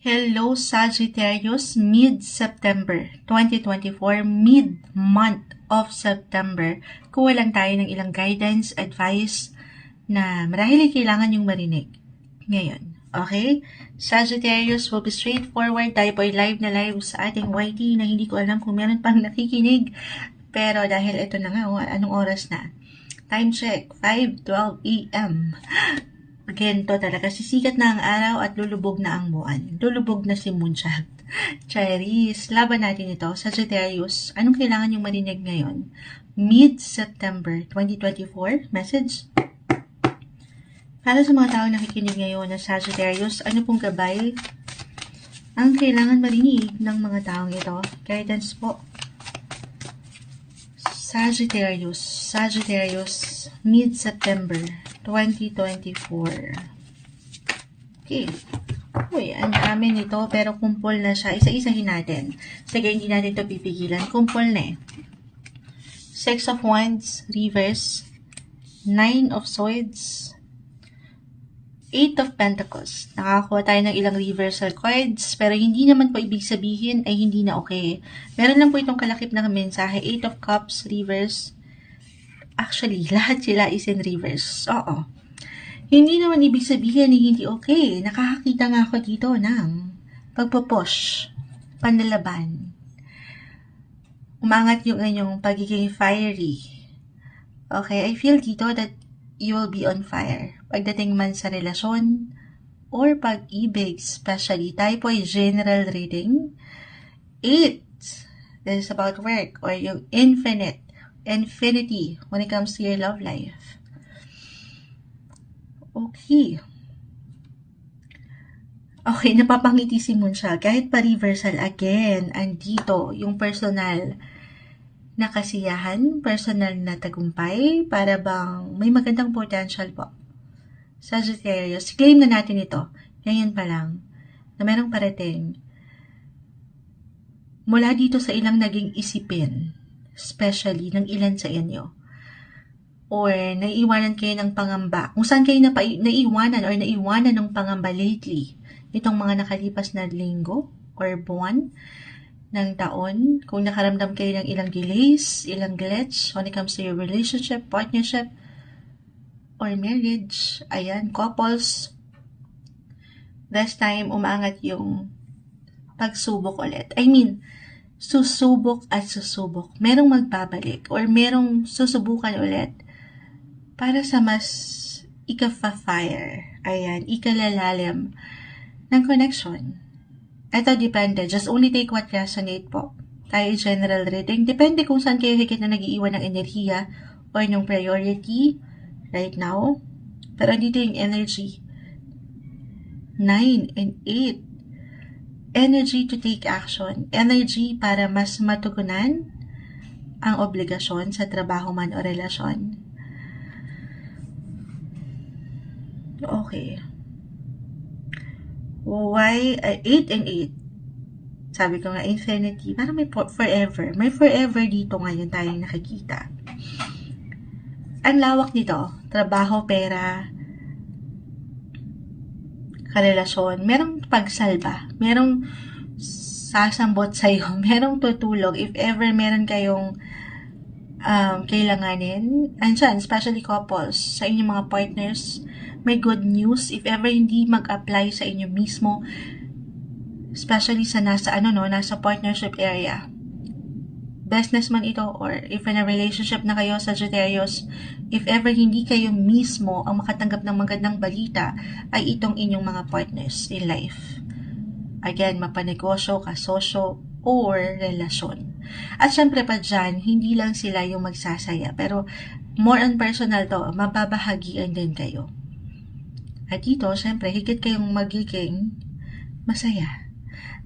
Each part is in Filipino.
Hello Sagittarius, mid-September 2024, mid-month of September. Kuha lang tayo ng ilang guidance, advice na marahil kailangan yung marinig ngayon. Okay? Sagittarius will be straightforward. Tayo po ay live na live sa ating YT na hindi ko alam kung meron pang nakikinig. Pero dahil ito na nga, oh, anong oras na? Time check, 5.12 a.m. Ganito talaga, sisikat na ang araw at lulubog na ang buwan. Lulubog na si Moonshot. Charis, laban natin ito. Sagittarius, anong kailangan yung marinig ngayon? Mid-September 2024, message? Para sa mga tao nakikinig ngayon na Sagittarius, ano pong gabay ang kailangan marinig ng mga taong ito? Guidance po. Sagittarius, Sagittarius, mid-September 2024. Okay. Uy, ang dami nito, pero kumpol na siya. Isa-isahin natin. Sige, hindi natin ito pipigilan. Kumpol na eh. Six of Wands, reverse. Nine of Swords. Eight of Pentacles. Nakakuha tayo ng ilang reversal cards, pero hindi naman po ibig sabihin ay hindi na okay. Meron lang po itong kalakip na mensahe. Eight of Cups, reverse. Actually, lahat sila is in reverse. Oo. Hindi naman ibig sabihin ay hindi okay. Nakakakita nga ako dito ng pagpapush, panlalaban. Umangat yung inyong pagiging fiery. Okay, I feel dito that you will be on fire. Pagdating man sa relasyon or pag-ibig, especially, tayo po ay general reading. Eight, this is about work or yung infinite, infinity when it comes to your love life. Okay. Okay, napapangiti si Moon. Kahit pa reversal, again, andito yung personal na kasiyahan, personal na tagumpay, para bang may magandang potential po. Sagittarius, claim na natin ito, ngayon pa lang, na merong parating. Mula dito sa ilang naging isipin, especially ng ilan sa inyo, or naiiwanan kayo ng pangamba, kung saan kayo na naiiwanan or naiiwanan ng pangamba lately, itong mga nakalipas na linggo or buwan ng taon, kung nakaramdam kayo ng ilang delays, ilang glitch when it comes to your relationship, partnership, or marriage, ayan, couples, this time umangat yung pagsubok ulit. I mean, susubok at susubok. Merong magbabalik or merong susubukan ulit para sa mas ika-fire, ayan, ikalalalim ng connection. Ito depende. Just only take what resonate po. Tayo general reading. Depende kung saan kayo higit na nag-iiwan ng enerhiya or yung priority right now. Pero dito yung energy. 9 and 8. Energy to take action. Energy para mas matugunan ang obligasyon sa trabaho man o relasyon. Okay. Why? Uh, 8 and 8. Sabi ko nga, infinity. Parang may forever. May forever dito ngayon tayong nakikita. Ang lawak nito, trabaho, pera, karelasyon, merong pagsalba, merong sasambot sa'yo, merong tutulog. If ever meron kayong um, kailanganin. Andyan, especially couples, sa inyong mga partners, may good news. If ever hindi mag-apply sa inyo mismo especially sa nasa ano no nasa partnership area business man ito or if in a relationship na kayo sa Sagittarius if ever hindi kayo mismo ang makatanggap ng magandang balita ay itong inyong mga partners in life again mapanegosyo, kasosyo or relasyon at syempre pa dyan hindi lang sila yung magsasaya pero more on personal to mababahagian din kayo at dito, syempre, higit kayong magiging masaya.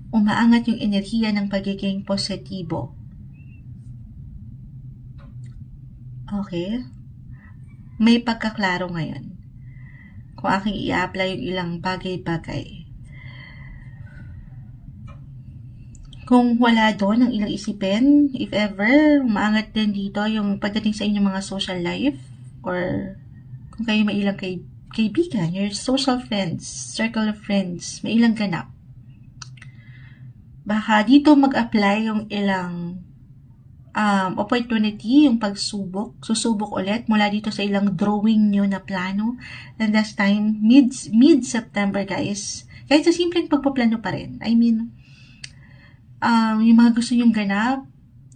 Umaangat yung enerhiya ng pagiging positibo. Okay? May pagkaklaro ngayon. Kung aking i-apply yung ilang bagay-bagay. Kung wala doon ang ilang isipin, if ever, umaangat din dito yung pagdating sa inyong mga social life or kung kayo may ilang kay kaibigan, your social friends, circle of friends, may ilang ganap. baka dito mag-apply yung ilang um, opportunity, yung pagsubok, susubok ulit mula dito sa ilang drawing nyo na plano. And this time, mid, mid-September guys, kahit sa simpleng pagpaplano pa rin. I mean, um, yung mga gusto nyong ganap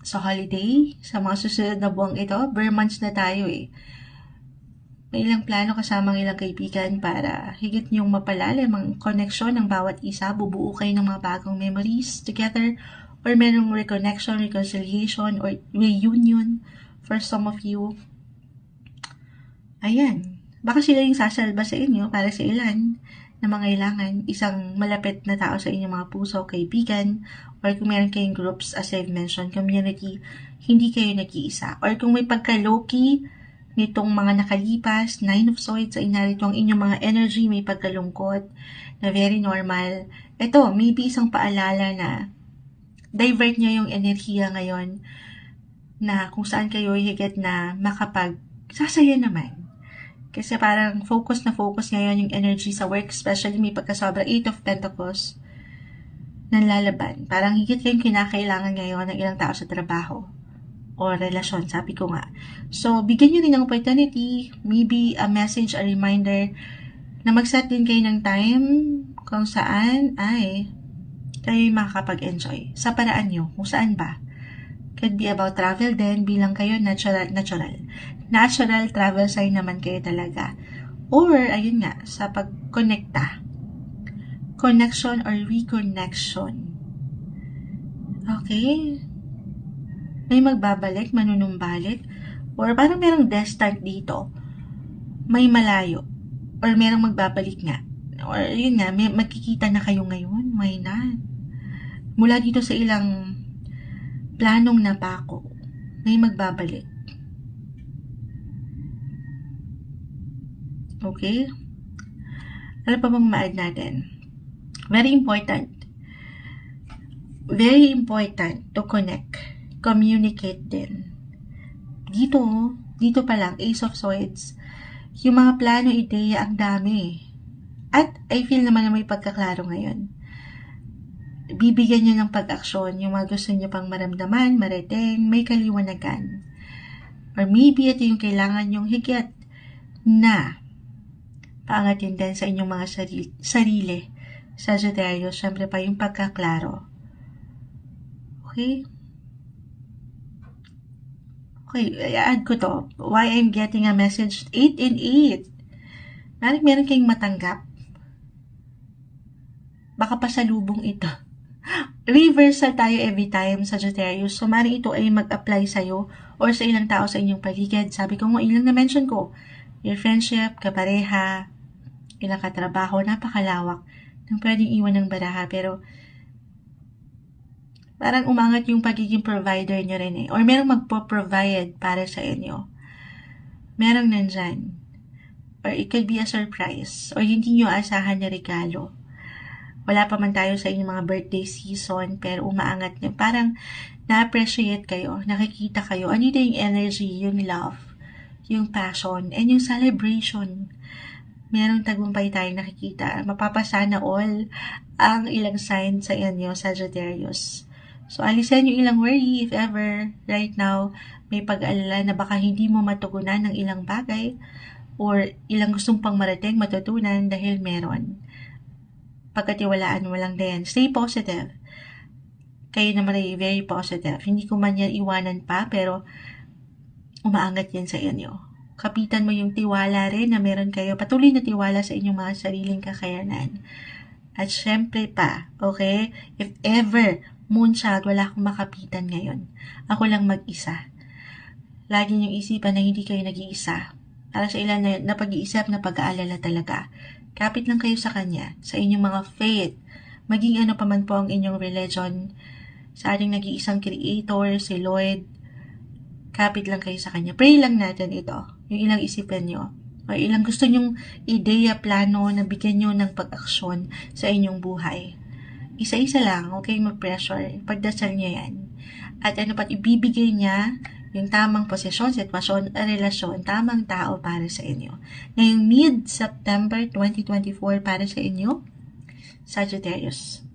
sa holiday, sa mga susunod na buwang ito, bare months na tayo eh. May ilang plano kasama ng ilang kaibigan para higit niyong mapalalim ang koneksyon ng bawat isa, bubuo kayo ng mga bagong memories together, or merong reconnection, reconciliation, or reunion for some of you. Ayan. Baka sila yung sasalba sa inyo para sa ilan na mga ilangan, isang malapit na tao sa inyong mga puso, kaibigan, or kung meron kayong groups, as I've mentioned, community, hindi kayo nag-iisa. Or kung may pagka-low-key, nitong mga nakalipas, Nine of Swords, ay narito ang inyong mga energy, may pagkalungkot, na very normal. Ito, maybe isang paalala na divert nyo yung enerhiya ngayon na kung saan kayo higit na makapag sasaya naman. Kasi parang focus na focus ngayon yung energy sa work, especially may pagkasobra 8 of Pentacles ng lalaban. Parang higit kayong kinakailangan ngayon ng ilang tao sa trabaho o relasyon, sabi ko nga. So, bigyan nyo rin ng opportunity, maybe a message, a reminder, na mag-set din kayo ng time kung saan ay kayo makakapag-enjoy sa paraan nyo, kung saan ba. Could be about travel din bilang kayo natural, natural. Natural travel sign naman kayo talaga. Or, ayun nga, sa pagkonekta. Connection or reconnection. Okay? may magbabalik, manunumbalik, or parang merong destined dito, may malayo, or merong magbabalik nga. Or yun nga, may, magkikita na kayo ngayon, why not? Mula dito sa ilang planong napako, may magbabalik. Okay? Ano pa bang ma-add natin? Very important. Very important to connect communicate din. Dito, dito pa lang, Ace of Swords, yung mga plano, ideya, ang dami. At I feel naman na may pagkaklaro ngayon. Bibigyan nyo ng pag-aksyon yung mga gusto nyo pang maramdaman, marating, may kaliwanagan. Or maybe ito yung kailangan yung higit na paangatin din sa inyong mga sarili, sarili Sagittarius, syempre pa yung pagkaklaro. Okay? Okay, i-add ko to. Why I'm getting a message 8 in 8. Maring meron kayong matanggap. Baka pasalubong ito. Reversal tayo every time, Sagittarius. So, maring ito ay mag-apply sa'yo or sa ilang tao sa inyong paligid. Sabi ko nga, ilang na-mention ko. Your friendship, kapareha, ilang katrabaho, napakalawak nang pwedeng iwan ng baraha. Pero, parang umangat yung pagiging provider nyo rin eh. Or merong magpo-provide para sa inyo. Merong nandyan. Or it could be a surprise. Or hindi nyo asahan na regalo. Wala pa man tayo sa inyong mga birthday season, pero umaangat nyo. Parang na-appreciate kayo, nakikita kayo. Ano yung energy, yung love, yung passion, and yung celebration merong tagumpay tayong nakikita. Mapapasana all ang ilang sign sa inyo, Sagittarius. So, alisan yung ilang worry if ever right now may pag-alala na baka hindi mo matugunan ng ilang bagay or ilang gustong pang marating matutunan dahil meron. Pagkatiwalaan mo lang din. Stay positive. Kayo naman ay very positive. Hindi ko man yan iwanan pa pero umaangat yan sa inyo. Kapitan mo yung tiwala rin na meron kayo. Patuloy na tiwala sa inyong mga sariling kakayanan. At syempre pa, okay, if ever Moonchild, wala akong makapitan ngayon. Ako lang mag-isa. Lagi niyong isipan na hindi kayo nag-iisa. Para sa ilan na napag-iisip na pag-aalala talaga. Kapit lang kayo sa Kanya, sa inyong mga faith. Maging ano pa man po ang inyong religion. Sa ating nag-iisang creator, si Lloyd. Kapit lang kayo sa Kanya. Pray lang natin ito. Yung ilang isipin nyo. O ilang gusto nyong ideya, plano na bigyan nyo ng pag-aksyon sa inyong buhay isa-isa lang, kayong mag-pressure. Pagdasal niyo yan. At ano pat ibibigay niya yung tamang posisyon, sitwasyon, relasyon, tamang tao para sa inyo. Ngayong mid-September 2024 para sa inyo, Sagittarius.